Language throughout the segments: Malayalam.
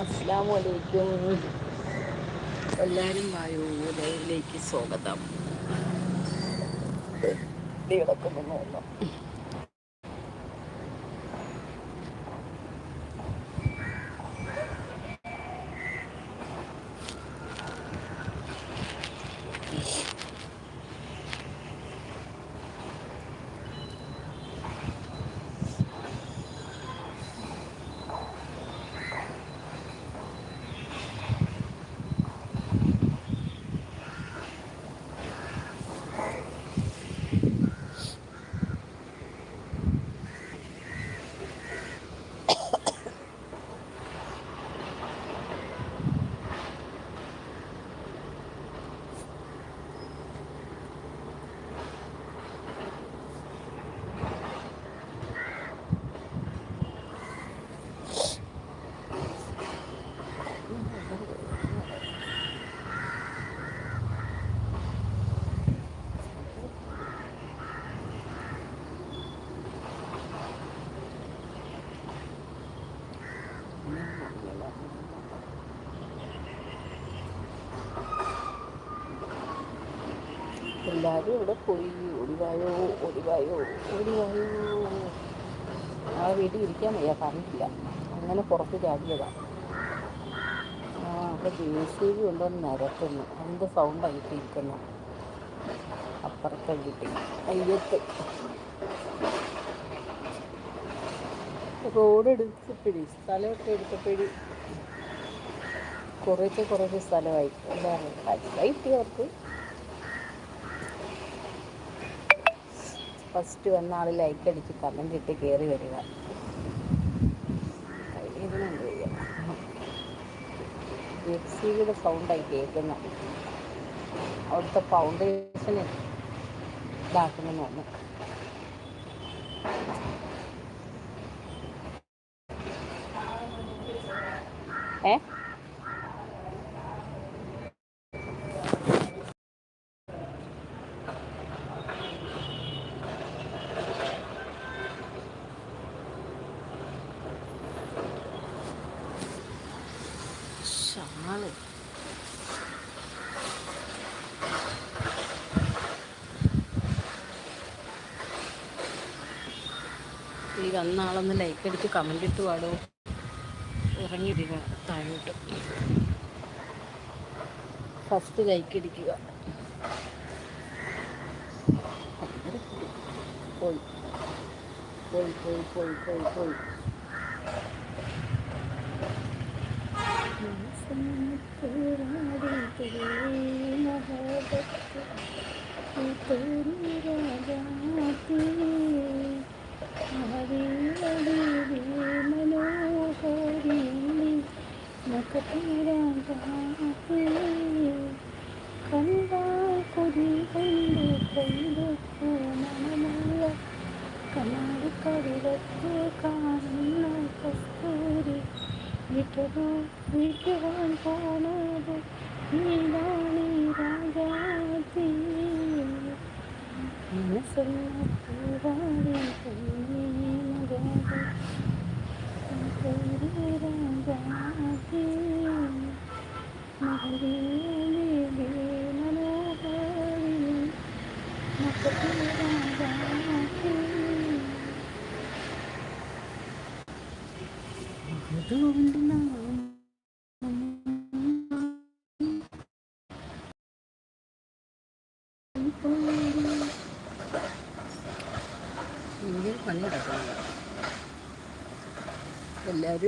അസ്സാമലൈക്കും എല്ലാവരും വായു ലൈവിലേക്ക് സ്വാഗതം കിടക്കുന്നു എല്ലാവരും ഇവിടെ പോയി. ഒടിവായോ ഒടിവായോ ഒടിവായോ. ആ വീട്ടിൽ ഇരിക്കാൻ വയ്യ പറഞ്ഞില്ല അങ്ങനെ പുറത്ത് ചാടിയതാണ് ആ അവിടെ ജെ സി ബി ഉണ്ടോന്ന് നിരത്തുന്നു. എന്ത് സൗണ്ടായിട്ടിരിക്കുന്നു അപ്പുറത്തെ വീട്ടിൽ. അയ്യത്ത്. റോഡ് എടുത്തപ്പോഴി സ്ഥലമൊക്കെ എടുത്തപ്പോഴി കുറേശ്ശെ കുറേശ്ശെ സ്ഥലമായി. എല്ലാവരും പൈസ കിട്ടിയവർക്ക് ഫസ്റ്റ് വന്ന ആൾ ലൈക്ക് അടിച്ച് കമന്റ് ഇട്ട് കയറി വരിക. കഴിയുന്നുണ്ട് സൗണ്ടായി കേൾക്കുന്നു. അവിടുത്തെ ഫൗണ്ടേഷൻ ഇതാക്കണമെന്ന് തോന്നുന്നു. ഏ? ഈ വന്ന ആളൊന്ന് ലൈക്ക് അടിച്ച് കമന്റ് ഇട്ട് പാടോ. ഇറങ്ങിയിരിക്കുക താഴോട്ട്. ഫസ്റ്റ് ലൈക്ക് അടിക്കുക പോയി. പോയി പോയി പോയി പോയി പോയി. കണ്ണാടിക്കടിലത്ത് കാണുന്ന കസ്തൂരി വിട്ടു വിട്ടുവാൻ പോണത് നീതാണി രാജാതി മനസ്സുള്ള പൂവാടി എല്ലാവരും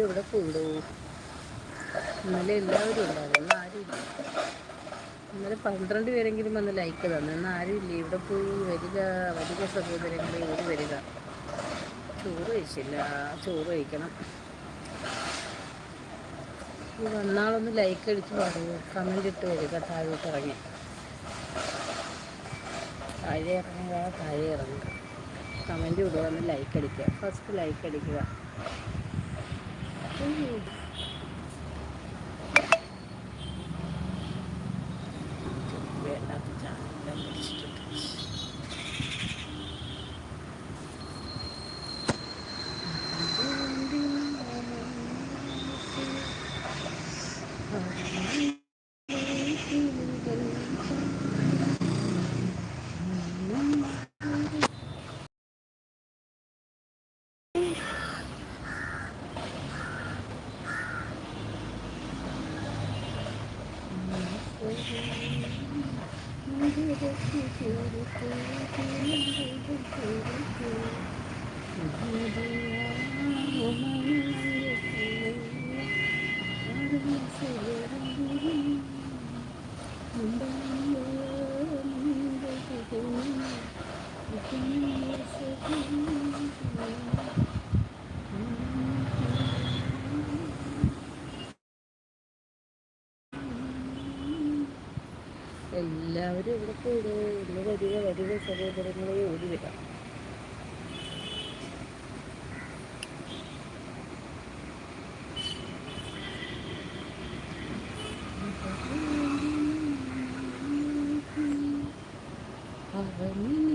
ഇവിടെ കൂടും. ഇന്നലെ എല്ലാവരും ഉണ്ടായിരുന്നു ഇന്ന് ആരുമില്ല ഇന്നലെ പന്ത്രണ്ട് പേരെങ്കിലും വന്ന് ലൈക്ക് തന്നു. ഇന്ന് ആരുമില്ല ഇവിടെ പോയി വരിക വരിക സഹോദരങ്ങളെ ഒരു വരിക. ചോറ് കഴിച്ചില്ല. ചോറ് കഴിക്കണം. വന്നാളൊന്ന് ലൈക്ക് അടിച്ച് പറയൂ കമന്റ് ഇട്ട് വരിക. താഴോട്ട് ഇറങ്ങി. താഴെ ഇറങ്ങുക താഴെ ഇറങ്ങുക. കമന്റ് ഇടുക ഒന്ന് ലൈക്ക് അടിക്കുക. ഫസ്റ്റ് ലൈക്ക് അടിക്കുക. Thank you. എല്ലാവരും ഇവിടെ കൂടെ ഇന്ന് വരിക വരിക സഹോദരങ്ങളെ ഓടി വരാം. അവനിലേക്ക്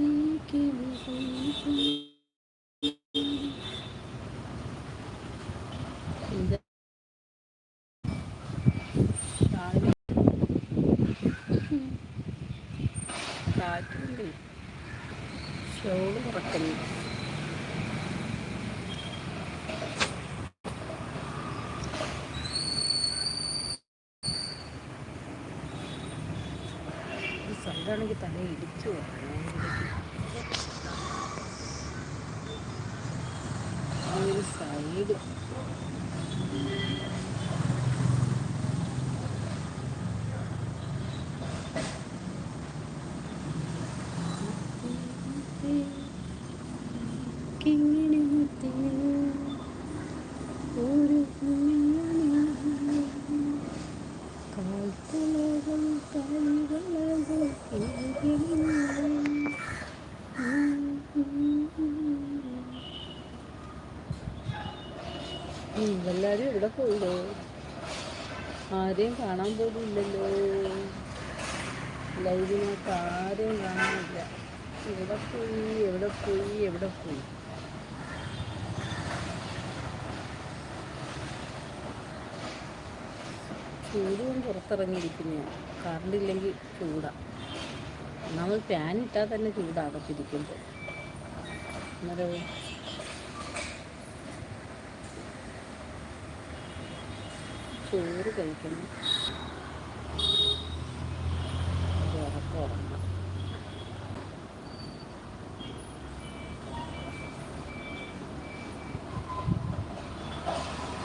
ഷോൾ കുറക്കുന്നു സൈഡാണെങ്കിൽ തല ഇടിച്ചു ഒരു സൈഡ് ഇവിടെ പോയില്ലേ? ആരെയും കാണാൻ പോലും ഇല്ലല്ലോ. ലൈവിനകത്ത് ആരെയും കാണാനില്ല എവിടെ പോയി? എവിടെ പോയി? എവിടെ പോയി? ചൂട് കൊണ്ട് പുറത്തിറങ്ങിയിരിക്കുന്നതാണ് കറണ്ടില്ലെങ്കിൽ ചൂടാണ് നമ്മൾ ഫാൻ ഇട്ടാൽ തന്നെ ചൂടാകത്തിരിക്കുമ്പോൾ അന്നേരം ചോറ് കഴിക്കണം. ഉറക്കം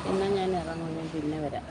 എന്നാൽ ഞാൻ ഇറങ്ങുന്നു പിന്നെ വരാം.